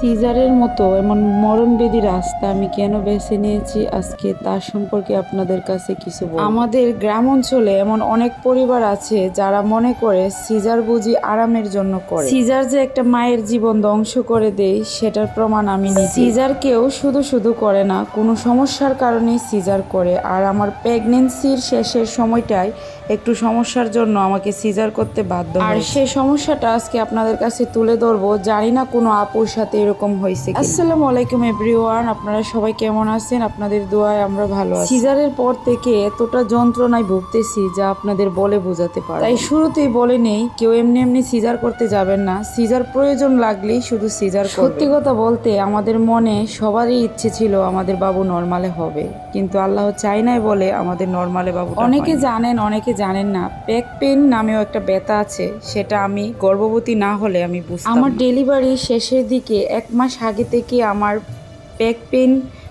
সিজারের মতো এমন মরণবেদী রাস্তা আমি কেন বেছে নিয়েছি? আজকে তার সম্পর্কে আপনাদের কাছে কিছু। আমাদের গ্রাম অঞ্চলে এমন অনেক পরিবার আছে যারা মনে করে সিজার বুঝি আরামের জন্য করে। সিজার যে একটা মায়ের জীবন ধ্বংস করে দেয়, সেটার প্রমাণ আমি নিই সিজার কেউ শুধু শুধু করে না, কোনো সমস্যার কারণে সিজার করে। আর আমার প্রেগনেন্সির শেষের সময়টায় একটু সমস্যার জন্য আমাকে সিজার করতে বাধ্য আর সেই সমস্যাটা আজকে আপনাদের কাছে তুলে ধরবো। জানি না কোনো আপুর সাথে এরকম হয়েছে। আসসালামু আলাইকুম এভরিওয়ান আপনারা সবাই কেমন আছেন? আপনাদের দোয়ায় আমরা ভালো আছি। সিজারের পর থেকে এতটা যন্ত্রণায় ভুগতেছি যা আপনাদের বলে বোঝাতে পারব। তাই শুরুতেই বলে নেই কেউ এমনি এমনি সিজার করতে যাবেন না। সিজার প্রয়োজন লাগলেই শুধু সিজার সত্যি কথা বলতে আমাদের মনে সবারই ইচ্ছে ছিল আমাদের বাবু নর্মালে হবে। কিন্তু আল্লাহ চাই নাই বলে আমাদের নর্মালে বাবু অনেকে জানেন অনেকে জানেন না ব্যাক পেন নামেও একটা ব্যথা আছে। সেটা আমি গর্ভবতী না হলে আমি বুঝতাম আমার ডেলিভারি শেষের দিকে এক মাস আগে থেকে আমার ব্যাক পেন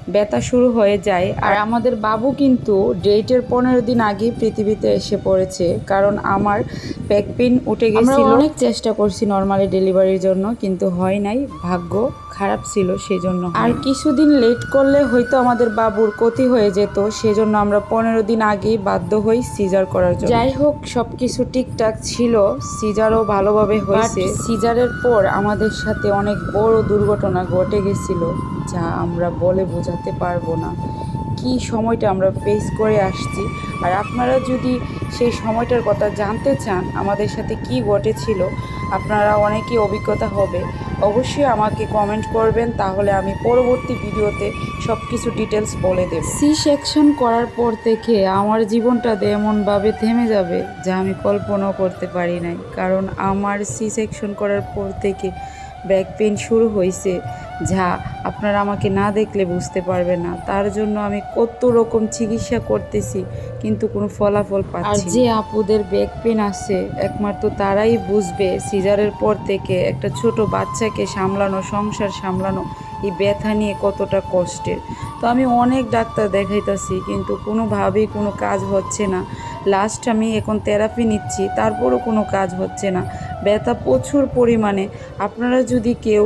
ব্যথা শুরু হয়ে যায়। আর আমাদের বাবু কিন্তু ডেটের পনেরো দিন আগে পৃথিবীতে এসে পড়েছে। কারণ আমার ব্যাক পেন উঠে গেছিল। অনেক চেষ্টা করছি নর্মালি ডেলিভারির জন্য কিন্তু হয় নাই। ভাগ্য খারাপ ছিল সেজন্য আর কিছুদিন লেট করলে হয়তো আমাদের বাবুর ক্ষতি হয়ে যেত। সেজন্য আমরা পনেরো দিন আগেই বাধ্য হই সিজার করার জন্য। যাই হোক সব কিছু ঠিকঠাক ছিল। সিজারও ভালোভাবে হয়েছে। সিজারের পর আমাদের সাথে অনেক বড় দুর্ঘটনা ঘটে গেছিল। যা আমরা বলে বোঝাতে পারব না। কি সময়টা আমরা ফেস করে আসছি? আর আপনারা যদি সেই সময়টার কথা জানতে চান, আমাদের সাথে কি ঘটেছিল, আপনারা অনেকই অভিজ্ঞতা হবে। অবশ্যই আমাকে কমেন্ট করবেন, তাহলে আমি পরবর্তী ভিডিওতে সব কিছু ডিটেলস বলে দেব। সি সেকশন করার পর থেকে আমার জীবনটাতে এমনভাবে থেমে যাবে যা আমি কল্পনাও করতে পারি নাই। কারণ আমার সি সেকশন করার পর থেকে ব্যাক পেন শুরু হয়েছে। যা আপনারা আমাকে না দেখলে বুঝতে পারবেন না। তার জন্য আমি কত রকম চিকিৎসা করতেছি কিন্তু কোনো ফলাফল পাচ্ছি আর যে আপুদের ব্যাক পেন আছে একমাত্র তারাই বুঝবে সিজারের পর থেকে একটা ছোট বাচ্চাকে সামলানো সংসার সামলানো এই ব্যথা নিয়ে কতটা কষ্টের। তো আমি অনেক ডাক্তার দেখাইতাছি কিন্তু কোনোভাবেই কোনো কাজ হচ্ছে না। লাস্ট আমি এখন থেরাপি নিচ্ছি তারপরও কোনো কাজ হচ্ছে না। ব্যথা প্রচুর পরিমাণে। আপনারা যদি কেউ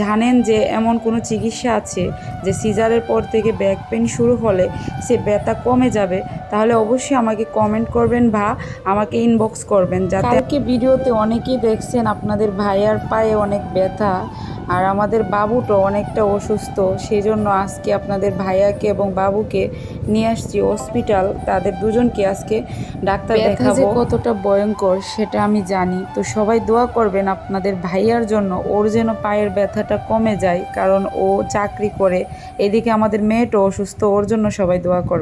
জানেন যে এমন কোনো চিকিৎসা আছে যে সিজারের পর থেকে ব্যাক পেন শুরু হলে সে ব্যথা কমে যাবে, তাহলে অবশ্যই আমাকে কমেন্ট করবেন বা আমাকে ইনবক্স করবেন। যাতে ভিডিওতে অনেকেই দেখছেন আপনাদের ভাইয়ার পায়ে অনেক ব্যথা। আর আমাদের বাবুটাও অনেকটা অসুস্থ সেই জন্য আজকে আপনাদের ভাইয়াকে এবং বাবুকে নিয়ে আসছি হসপিটাল তাদের দুজনকে আজকে ডাক্তার দেখাবো। কতটা ভয়ঙ্কর সেটা আমি জানি। তো সবাই দোয়া করবেন আপনাদের ভাইয়ার জন্য ওর যেন পায়ের ব্যথাটা কমে যায় কারণ ও চাকরি করে। এদিকে আমাদের মেয়েটাও অসুস্থ ওর জন্য সবাই দোয়া করবে